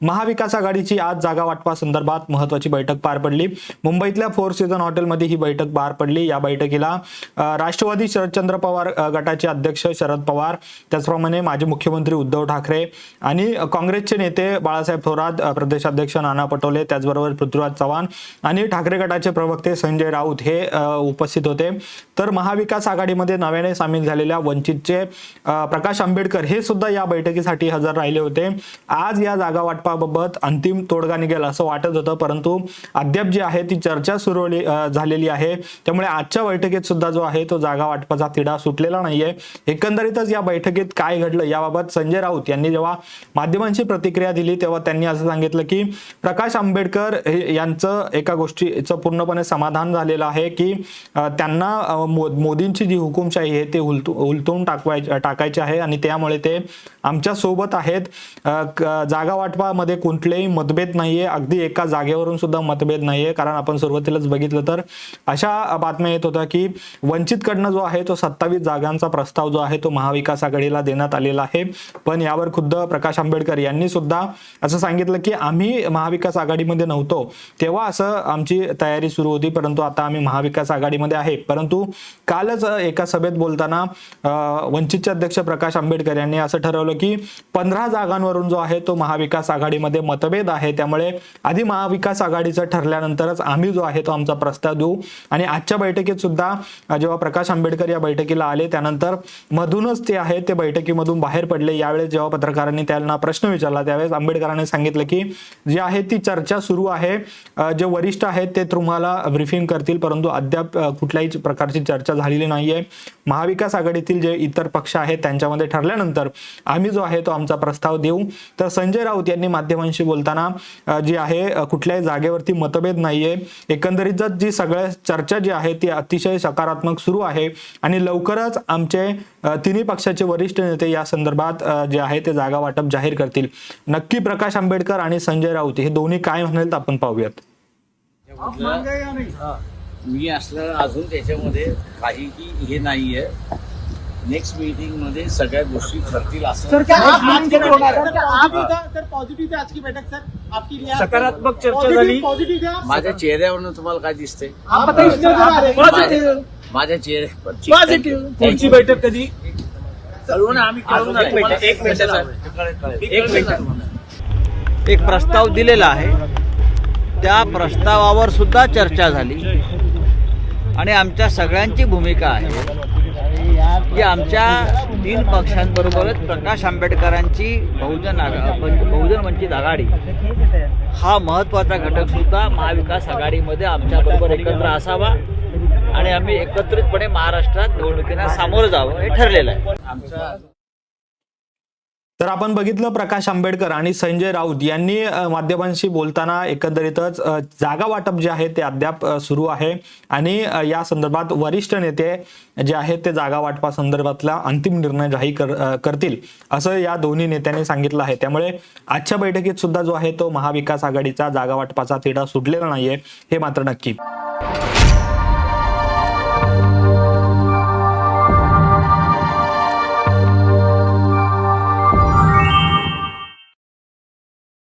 महाविकास आघाडीची आज जागा वाटपा संदर्भात महत्वाची बैठक पार पडली. मुंबईतल्या फोर सीझन हॉटेलमध्ये ही बैठक पार पडली. या बैठकीला राष्ट्रवादी शरदचंद्र पवार गटाचे अध्यक्ष शरद पवार त्याचप्रमाणे माजी मुख्यमंत्री उद्धव ठाकरे आणि काँग्रेसचे नेते बाळासाहेब थोरात प्रदेशाध्यक्ष नाना पटोले त्याचबरोबर पृथ्वीराज चव्हाण आणि ठाकरे गटाचे प्रवक्ते संजय राऊत हे उपस्थित होते. तर महाविकास आघाडीमध्ये नव्याने सामील झालेल्या वंचितचे प्रकाश आंबेडकर हे सुद्धा या बैठकीसाठी हजर राहिले होते. आज या जागा वाटपाबाबत अंतिम तोडगा निघेल असं वाटत होतं परंतु अद्याप जी आहे ती चर्चा सुरू झालेली आहे. त्यामुळे आजच्या बैठकीत सुद्धा जो आहे तो जागा वाटपाचा तिढा सुटलेला नाहीये. एकंदरीतच या बैठकीत काय घडलं याबाबत संजय राऊत यांनी जेव्हा माध्यमांची प्रतिक्रिया दिली तेव्हा त्यांनी असं सांगितलं की प्रकाश आंबेडकर हे यांचं एका गोष्टीचं पूर्णपणे समाधान झालेलं आहे की त्यांना मो- मोदींची जी हुकुमशाही आहे ते उलटू उलटून टाकवाय टाकायचे आहे आणि त्यामुळे ते आमच्यासोबत आहेत. जागा वाटपा जागा कुठलेही मतभेद नाहीये. अगदी एका जागेवरून सुद्धा मतभेद नाहीये. कारण आपण सुरुवातीलाच बघितलं तर अशा बातम्या येत होत्या की वंचितकडनं जो आहे तो सत्तावीस जागांचा प्रस्ताव जो आहे तो महाविकास आघाडीला देण्यात आलेला आहे. पण यावर खुद्द प्रकाश आंबेडकर यांनी सुद्धा असं सांगितलं की आम्ही महाविकास आघाडीमध्ये नव्हतो. तेव्हा असं आमची तयारी सुरू होती. परंतु आता आम्ही महाविकास आघाडीमध्ये आहे. परंतु कालच एका सभेत बोलताना वंचितचे अध्यक्ष प्रकाश आंबेडकर यांनी असं ठरवलं की पंधरा जागांवरून जो आहे तो महाविकास आघाडीमध्ये मतभेद आहे. त्यामुळे आधी महाविकास आघाडीचं ठरल्यानंतरच आम्ही जो आहे तो आमचा प्रस्ताव देऊ. आणि आजच्या बैठकीत सुद्धा जेव्हा प्रकाश आंबेडकर या बैठकीला आले त्यानंतर मधूनच ते आहेत ते बैठकीमधून बाहेर पडले. यावेळेस जेव्हा पत्रकारांनी त्यांना प्रश्न विचारला त्यावेळेस आंबेडकरांनी सांगितलं की जी आहे ती चर्चा सुरू आहे. जे वरिष्ठ आहेत ते तुम्हाला ब्रिफिंग करतील परंतु अद्याप कुठल्याही प्रकारची चर्चा झालेली नाहीये. महाविकास आघाडीतील जे इतर पक्ष आहेत त्यांच्यामध्ये ठरल्यानंतर आम्ही जो आहे तो आमचा प्रस्ताव देऊ. तर संजय राऊत यांनी माध्यमांशी बोलताना जी आहे कुठल्याही जागेवरती मतभेद नाहीये. एकंदरीतच जी सगळ्या चर्चा जी आहे ती अतिशय सकारात्मक सुरू आहे. आणि लवकरच आमचे तिन्ही पक्षाचे वरिष्ठ नेते या संदर्भात जे आहे ते जागा वाटप जाहीर करतील. नक्की प्रकाश आंबेडकर आणि संजय राऊत हे दोन्ही काय म्हणाल आपण पाहूयात. मी असलं अजून त्याच्यामध्ये काहीही हे नाहीये. नेक्स्ट मीटिंगमध्ये सगळ्या गोष्टी ठरतील असं है? सकारात्मक चर्चा झाली. माझ्या चेहऱ्यावरनं तुम्हाला काय। पॉझिटिव्ह माझ्या चेहऱ्या पुढची बैठक कधी? एक प्रस्ताव दिलेला आहे. त्या प्रस्तावावर सुद्धा चर्चा झाली. आणि आमच्या सगळ्यांची भूमिका आहे. की आमच्या तीन पक्षांबरोबरच प्रकाश आंबेडकरांची बहुजन बहुजन वंचित आघाडी. हा महत्त्वाचा घटक सुद्धा महाविकास आघाडीमध्ये आमच्याबरोबर एकत्र असावा आणि आम्ही एकत्रितपणे महाराष्ट्रात निवडणुकीला सामोरं जावं हे ठरलेलं आहे. आमचा तर आपण बघितलं प्रकाश आंबेडकर आणि संजय राऊत यांनी माध्यमांशी बोलताना एकंदरीतच जागा वाटप जे आहे ते अद्याप सुरू आहे. आणि या संदर्भात वरिष्ठ नेते जे आहेत ते जागा वाटपा संदर्भातला अंतिम निर्णय जाहीर कर, करतील असं या दोन्ही नेत्यांनी सांगितलं आहे. त्यामुळे आजच्या बैठकीत सुद्धा जो आहे तो महाविकास आघाडीचा जागा वाटपाचा तिढा सुटलेला नाहीये हे मात्र नक्की.